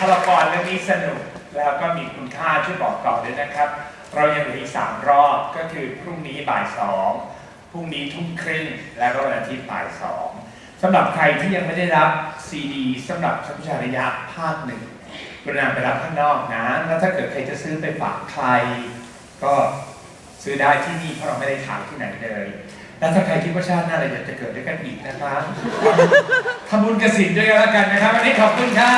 รเรื่องนี้สนุกแล้วก็มีคุณค่าช่วยบอกต่อด้วยนะครับ เรายังเหลืออีกสามรอบก็คือพรุ่งนี้บ่ายสองพรุ่งนี้ทุ่มครึ่งและก็วันอาทิตย์บ่ายสองสำหรับใครที่ยังไม่ได้รับซีดีสำหรับชัมชาระยะภาคหนึ่งกรุณาไปรับข้างนอกนะ แล้วถ้าเกิดใครจะซื้อไปฝากใคร ก็ซื้อได้ที่นี่เพราะเราไม่ได้ขายที่ไหนเลย แล้วถ้าใครคิดว่าชาติหน้าเราอยากจะเกิดด้วยกันอีกนะครับทำบุญกสินด้วยกันแล้วกันนะครับ วันนี้ขอบคุณค่ะ